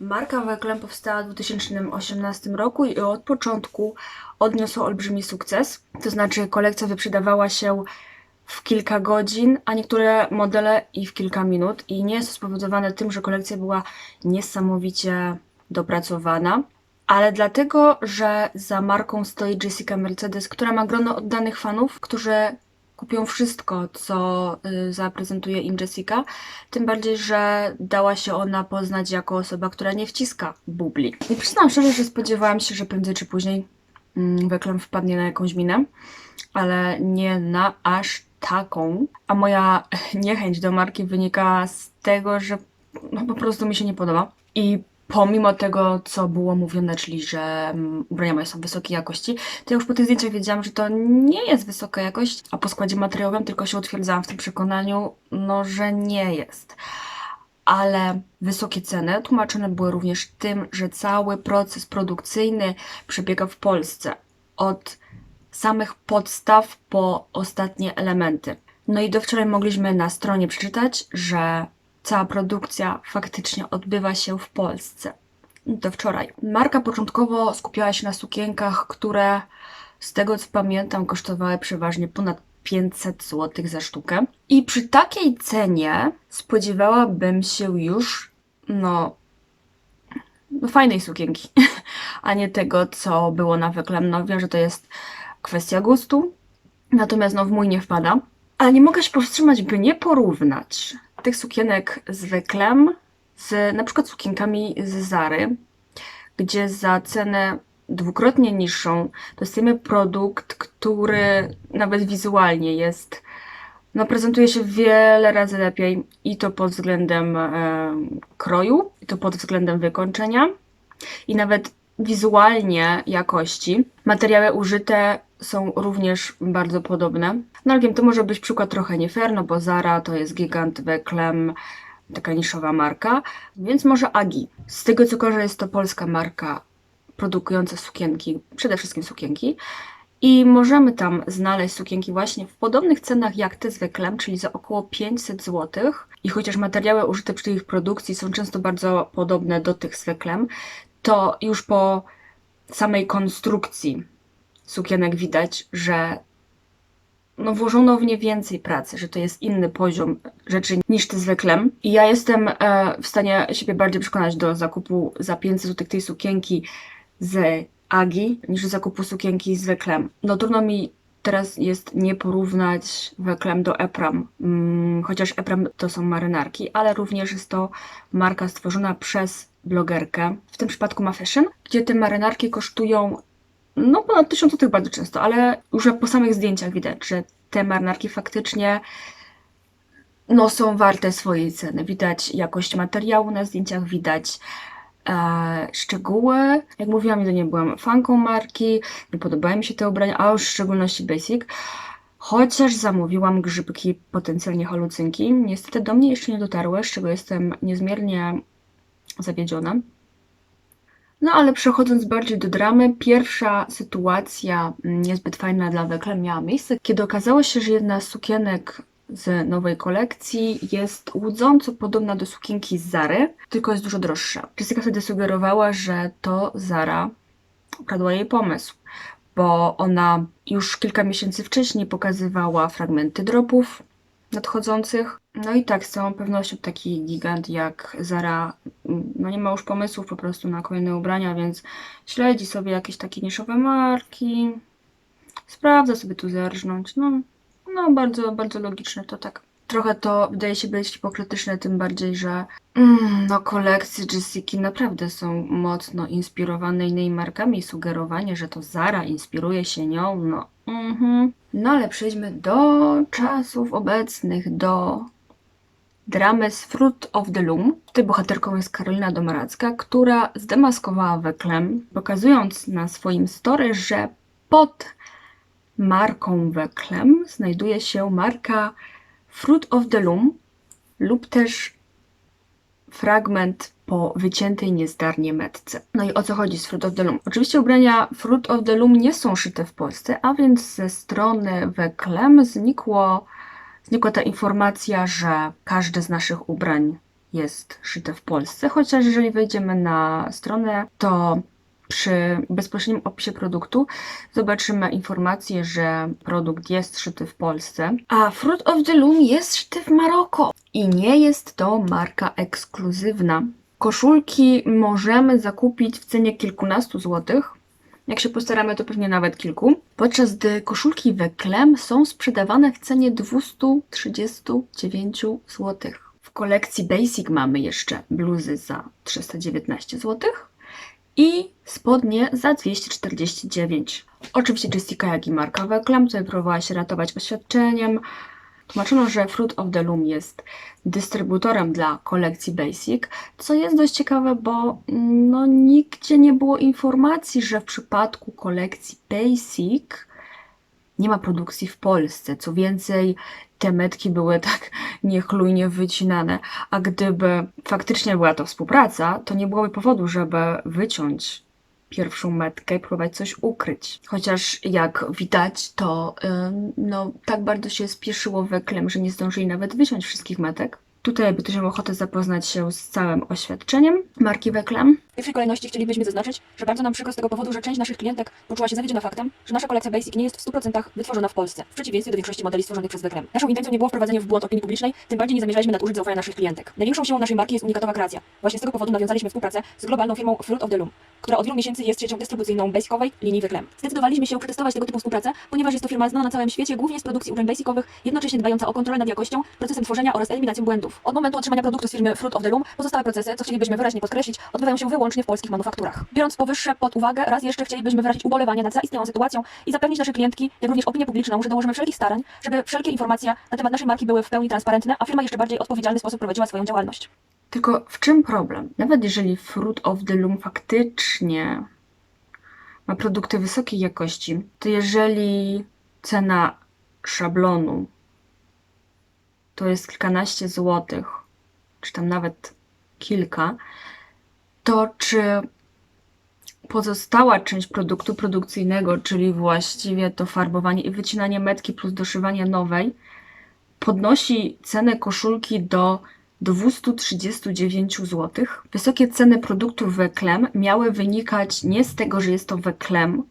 Marka Wecklem powstała w 2018 roku i od początku odniosła olbrzymi sukces. To znaczy kolekcja wyprzedawała się w kilka godzin, a niektóre modele i w kilka minut. I nie jest to spowodowane tym, że kolekcja była niesamowicie dopracowana, ale dlatego, że za marką stoi Jessica Mercedes, która ma grono oddanych fanów, którzy kupią wszystko, co y, zaprezentuje im Jessica. Tym bardziej, że dała się ona poznać jako osoba, która nie wciska bubli. I przyznam szczerze, że spodziewałam się, że prędzej czy później mm, Wecklem wpadnie na jakąś minę, ale nie na aż taką. A moja niechęć do marki wynika z tego, że no, po prostu mi się nie podoba. I pomimo tego, co było mówione, czyli że mm, ubrania moje są wysokiej jakości, to ja już po tych zdjęciach wiedziałam, że to nie jest wysoka jakość, a po składzie materiałowym tylko się utwierdzałam w tym przekonaniu, no, że nie jest. Ale wysokie ceny tłumaczone były również tym, że cały proces produkcyjny przebiega w Polsce. Od samych podstaw po ostatnie elementy. No i do wczoraj mogliśmy na stronie przeczytać, że cała produkcja faktycznie odbywa się w Polsce. Do wczoraj. Marka początkowo skupiała się na sukienkach, które z tego co pamiętam kosztowały przeważnie ponad 500 zł za sztukę. I przy takiej cenie spodziewałabym się już, no, no fajnej sukienki, a nie tego, co było na Wecklem. No wiem, że to jest kwestia gustu, natomiast no w mój nie wpada. Ale nie mogę się powstrzymać, by nie porównać tych sukienek z Wecklem z na przykład sukienkami z Zary, gdzie za cenę dwukrotnie niższą dostajemy produkt, który nawet wizualnie jest, no prezentuje się wiele razy lepiej i to pod względem e, kroju, i to pod względem wykończenia i nawet wizualnie jakości. Materiały użyte są również bardzo podobne. No ale wiem, to może być przykład trochę nie fair, no bo Zara to jest gigant Wecklem, taka niszowa marka, więc może Agi. Z tego co kojarzę jest to polska marka produkująca sukienki, przede wszystkim sukienki. I możemy tam znaleźć sukienki właśnie w podobnych cenach jak te z Wecklem, czyli za około 500 zł. I chociaż materiały użyte przy ich produkcji są często bardzo podobne do tych z Wecklem, to już po samej konstrukcji sukienek widać, że no włożono w nie więcej pracy, że to jest inny poziom rzeczy niż te z Wecklem. I ja jestem e, w stanie siebie bardziej przekonać do zakupu za 500 zł tej sukienki z Agi niż zakupu sukienki z Wecklem. No trudno mi teraz jest nie porównać Wecklem do Epram, mm, chociaż Epram to są marynarki, ale również jest to marka stworzona przez blogerkę, w tym przypadku ma fashion, gdzie te marynarki kosztują no ponad 1000 zł bardzo często, ale już po samych zdjęciach widać, że te marynarki faktycznie no, są warte swojej ceny. Widać jakość materiału na zdjęciach, widać e, szczegóły. Jak mówiłam, nigdy nie byłam fanką marki, nie podobały mi się te ubrania, a już w szczególności basic. Chociaż zamówiłam grzybki, potencjalnie halucynki. Niestety do mnie jeszcze nie dotarły, z czego jestem niezmiernie zawiedziona. No ale przechodząc bardziej do dramy, pierwsza sytuacja mm, niezbyt fajna dla Wecklem miała miejsce, kiedy okazało się, że jedna z sukienek z nowej kolekcji jest łudząco podobna do sukienki z Zary, tylko jest dużo droższa. Jessica wtedy sugerowała, że to Zara ukradła jej pomysł, bo ona już kilka miesięcy wcześniej pokazywała fragmenty dropów nadchodzących. No i tak, z całą pewnością taki gigant jak Zara mm, no nie ma już pomysłów po prostu na kolejne ubrania, więc śledzi sobie jakieś takie niszowe marki, sprawdza sobie tu zerżnąć. No, no bardzo, bardzo logiczne to tak. Trochę to wydaje się być hipokrytyczne, tym bardziej, że mm, no kolekcje Jessiki naprawdę są mocno inspirowane innymi markami i sugerowanie, że to Zara inspiruje się nią, no mhm. No ale przejdźmy do czasów obecnych, do dramy z Fruit of the Loom. Tutaj bohaterką jest Karolina Domaracka, która zdemaskowała Wecklem, pokazując na swoim story, że pod marką Wecklem znajduje się marka Fruit of the Loom lub też fragment po wyciętej niezdarnie metce. No i o co chodzi z Fruit of the Loom? Oczywiście ubrania Fruit of the Loom nie są szyte w Polsce, a więc ze strony Wecklem znikło, znikła ta informacja, że każde z naszych ubrań jest szyte w Polsce, chociaż jeżeli wejdziemy na stronę, to przy bezpośrednim opisie produktu zobaczymy informację, że produkt jest szyty w Polsce, a Fruit of the Loom jest szyty w Maroko i nie jest to marka ekskluzywna. Koszulki możemy zakupić w cenie kilkunastu złotych. Jak się postaramy, to pewnie nawet kilku. Podczas gdy koszulki Weklem są sprzedawane w cenie 239 zł. W kolekcji Basic mamy jeszcze bluzy za 319 zł i spodnie za 249. Oczywiście Jessica, jak i Marka Weklem tutaj próbowała się ratować oświadczeniem. Tłumaczono, że Fruit of the Loom jest dystrybutorem dla kolekcji Basic, co jest dość ciekawe, bo mm, no, nigdzie nie było informacji, że w przypadku kolekcji Basic nie ma produkcji w Polsce. Co więcej, te metki były tak niechlujnie wycinane, a gdyby faktycznie była to współpraca, to nie byłoby powodu, żeby wyciąć pierwszą metkę i próbować coś ukryć. Chociaż jak widać, to no, tak bardzo się spieszyło weklem, że nie zdążyli nawet wyciąć wszystkich metek. Tutaj, jakby ktoś miał ochotę zapoznać się z całym oświadczeniem marki Weklem. Pierwszej kolejności chcielibyśmy zaznaczyć, że bardzo nam przykro z tego powodu, że część naszych klientek poczuła się zawiedziona faktem, że nasza kolekcja Basic nie jest w 100% wytworzona w Polsce, w przeciwieństwie do większości modeli stworzonych przez Bekrem. Naszą intencją nie było wprowadzenie w błąd opinii publicznej, tym bardziej nie zamierzaliśmy nadużyć zaufania naszych klientek. Największą siłą naszej marki jest unikatowa kreacja. Właśnie z tego powodu nawiązaliśmy współpracę z globalną firmą Fruit of the Loom, która od wielu miesięcy jest siecią dystrybucyjną basicowej linii Bekrem. Zdecydowaliśmy się przetestować tego typu współpracę, ponieważ jest to firma znana na całym świecie, głównie z produkcji ubrań basicowych, jednocześnie dbająca o kontrolę nad jakością, procesem tworzenia oraz eliminacją błędów. Od momentu otrzymania produktu z firmy Fruit of the Loom, pozostałe procesy, co chcielibyśmy wyraźnie podkreślić, odbywają się wyłącznie w polskich manufakturach. Biorąc powyższe pod uwagę, raz jeszcze chcielibyśmy wyrazić ubolewanie nad zaistniałą sytuacją i zapewnić nasze klientki, jak również opinię publiczną, że dołożymy wszelkich starań, żeby wszelkie informacje na temat naszej marki były w pełni transparentne, a firma jeszcze bardziej odpowiedzialny sposób prowadziła swoją działalność. Tylko w czym problem? Nawet jeżeli Fruit of the Loom faktycznie ma produkty wysokiej jakości, to jeżeli cena szablonu to jest kilkanaście złotych, czy tam nawet kilka, to czy pozostała część produktu produkcyjnego, czyli właściwie to farbowanie i wycinanie metki plus doszywanie nowej, podnosi cenę koszulki do 239 zł. Wysokie ceny produktów Weklem miały wynikać nie z tego, że jest to Weklem,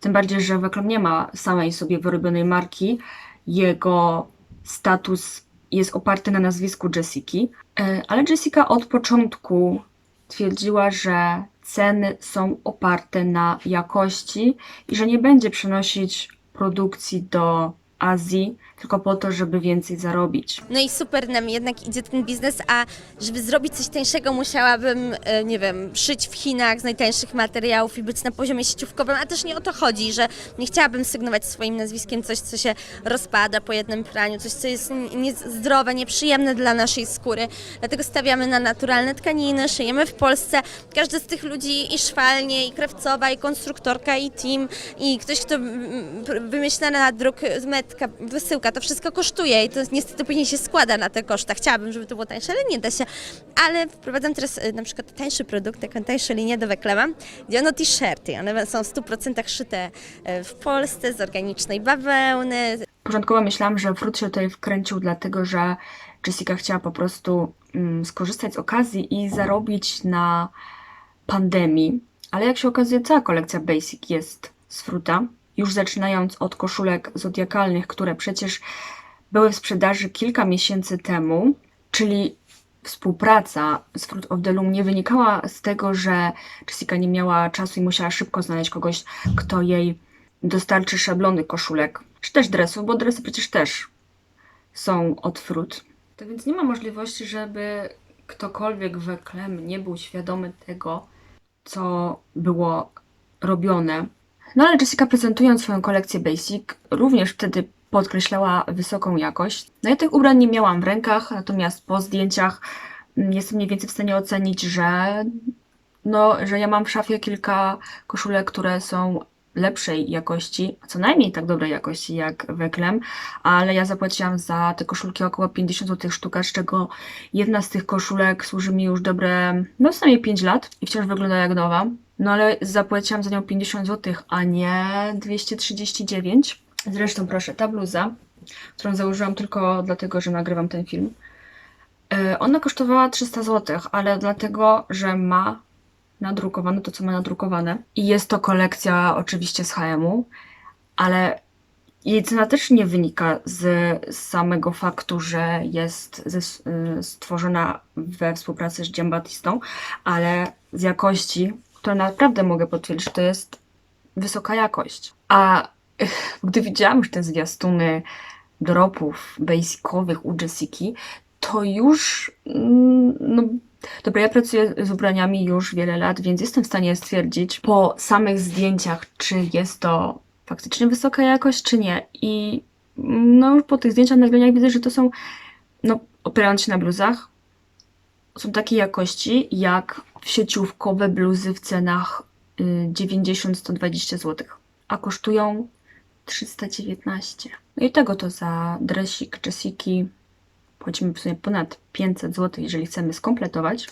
tym bardziej, że Weklem nie ma samej sobie wyrobionej marki. Jego status jest oparty na nazwisku Jessiki, E, ale Jessica od początku twierdziła, że ceny są oparte na jakości i że nie będzie przenosić produkcji do Azji tylko po to, żeby więcej zarobić. No i super nam jednak idzie ten biznes, a żeby zrobić coś tańszego musiałabym, e, nie wiem, szyć w Chinach z najtańszych materiałów i być na poziomie sieciówkowym, a też nie o to chodzi, że nie chciałabym sygnować swoim nazwiskiem coś, co się rozpada po jednym praniu, coś, co jest niezdrowe, nieprzyjemne dla naszej skóry. Dlatego stawiamy na naturalne tkaniny, szyjemy w Polsce. Każdy z tych ludzi i szwalnie, i krawcowa, i konstruktorka, i team, i ktoś, kto wymyśla na druk metka, wysyłka, to wszystko kosztuje i to niestety później się składa na te koszta. Chciałabym, żeby to było tańsze, ale nie da się. Ale wprowadzam teraz y, na przykład tańszy produkt, taką tańszą linię do Weklema, gdzie ono t-shirty. One są w 100% szyte y, w Polsce z organicznej bawełny, Początkowo myślałam, że Fruit się tutaj wkręcił, dlatego że Jessica chciała po prostu mm, skorzystać z okazji i zarobić na pandemii. Ale jak się okazuje, cała kolekcja Basic jest z Fruta. Już zaczynając od koszulek zodiakalnych, które przecież były w sprzedaży kilka miesięcy temu, czyli współpraca z Fruit of the Loom nie wynikała z tego, że Jessica nie miała czasu i musiała szybko znaleźć kogoś, kto jej dostarczy szablony koszulek, czy też dresów, bo dresy przecież też są od Fruit. To więc nie ma możliwości, żeby ktokolwiek we Klem nie był świadomy tego, co było robione. No ale Jessica prezentując swoją kolekcję Basic również wtedy podkreślała wysoką jakość. No ja tych ubrań nie miałam w rękach, natomiast po zdjęciach mm, jestem mniej więcej w stanie ocenić, że no, że ja mam w szafie kilka koszulek, które są lepszej jakości, co najmniej tak dobrej jakości jak Weklem, ale ja zapłaciłam za te koszulki około 50 zł sztuka, z czego jedna z tych koszulek służy mi już dobre, no co najmniej 5 lat i wciąż wygląda jak nowa. No ale zapłaciłam za nią 50 zł, a nie 239. Zresztą proszę, ta bluza, którą założyłam tylko dlatego, że nagrywam ten film, E, Ona kosztowała 300 zł, ale dlatego, że ma nadrukowane to, co ma nadrukowane. I jest to kolekcja oczywiście z HM-u, ale jej cena też nie wynika z, samego faktu, że jest y, stworzona we współpracy z Giambattistą, ale z jakości, którą naprawdę mogę potwierdzić, że to jest wysoka jakość. A gdy widziałam już te zwiastuny dropów basicowych u Jessiki, to już mm, no, Dobra, ja pracuję z ubraniami już wiele lat, więc jestem w stanie stwierdzić po samych zdjęciach, czy jest to faktycznie wysoka jakość, czy nie. I no już po tych zdjęciach, nagraniach widzę, że to są, no opierając się na bluzach, są takiej jakości jak sieciówkowe bluzy w cenach y, 90-120 zł, a kosztują 319. No i tego to za dresik Jessiki płacimy w sumie ponad 500 zł, jeżeli chcemy skompletować.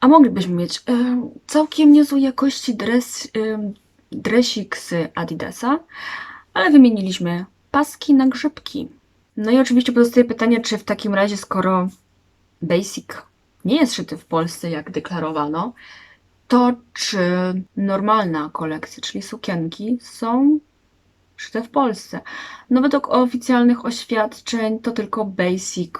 A moglibyśmy mieć e, całkiem niezłej jakości dres, e, dresik z Adidasa, ale wymieniliśmy paski na grzybki. No i oczywiście pozostaje pytanie, czy w takim razie, skoro Basic nie jest szyty w Polsce, jak deklarowano, to czy normalna kolekcja, czyli sukienki, są szyte w Polsce? No według oficjalnych oświadczeń to tylko Basic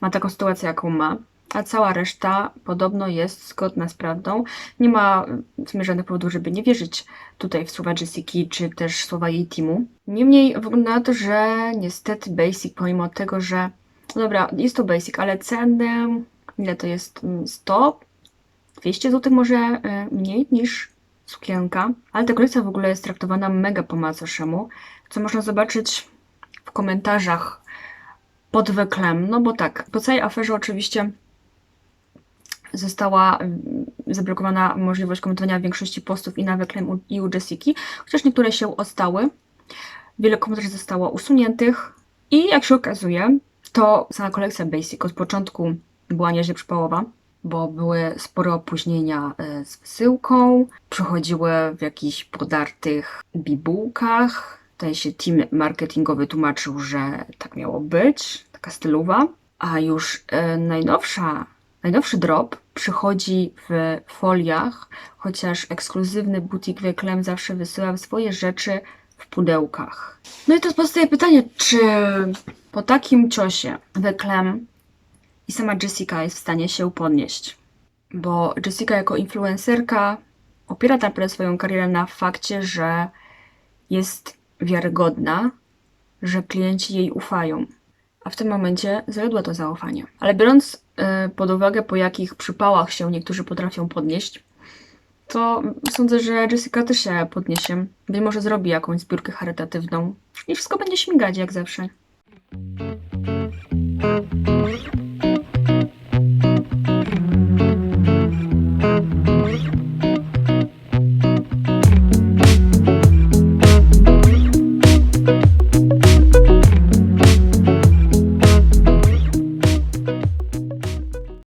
ma taką sytuację, jaką ma, a cała reszta podobno jest zgodna z prawdą. Nie ma w sumie żadnych powodów, żeby nie wierzyć tutaj w słowa Jessiki, czy też słowa jej teamu. Niemniej wygląda na to, że niestety Basic, pomimo tego, że no dobra, jest to Basic, ale ceny, ile to jest? Mm, 100? 200 zł może e, mniej niż sukienka, ale ta kolekcja w ogóle jest traktowana mega po macoszemu, co można zobaczyć w komentarzach pod weklem. No bo tak, po całej aferze oczywiście została mm, zablokowana możliwość komentowania większości postów i na weklem u- i u Jessiki, chociaż niektóre się ostały. Wiele komentarzy zostało usuniętych i jak się okazuje, to sama kolekcja Basic od początku była nieźle przypałowa, bo były spore opóźnienia e, z wysyłką, przychodziły w jakichś podartych bibułkach. Tutaj się team marketingowy tłumaczył, że tak miało być, taka stylowa. A już e, najnowsza, najnowszy drop przychodzi w foliach, chociaż ekskluzywny butik Wyklem zawsze wysyła swoje rzeczy w pudełkach. No i to pozostaje pytanie, czy po takim ciosie Wyklem i sama Jessica jest w stanie się podnieść. Bo Jessica jako influencerka opiera naprawdę swoją karierę na fakcie, że jest wiarygodna, że klienci jej ufają. A w tym momencie zawiodła to zaufanie. Ale biorąc e, pod uwagę, po jakich przypałach się niektórzy potrafią podnieść, to sądzę, że Jessica też się podniesie. Być może zrobi jakąś zbiórkę charytatywną i wszystko będzie śmigać jak zawsze.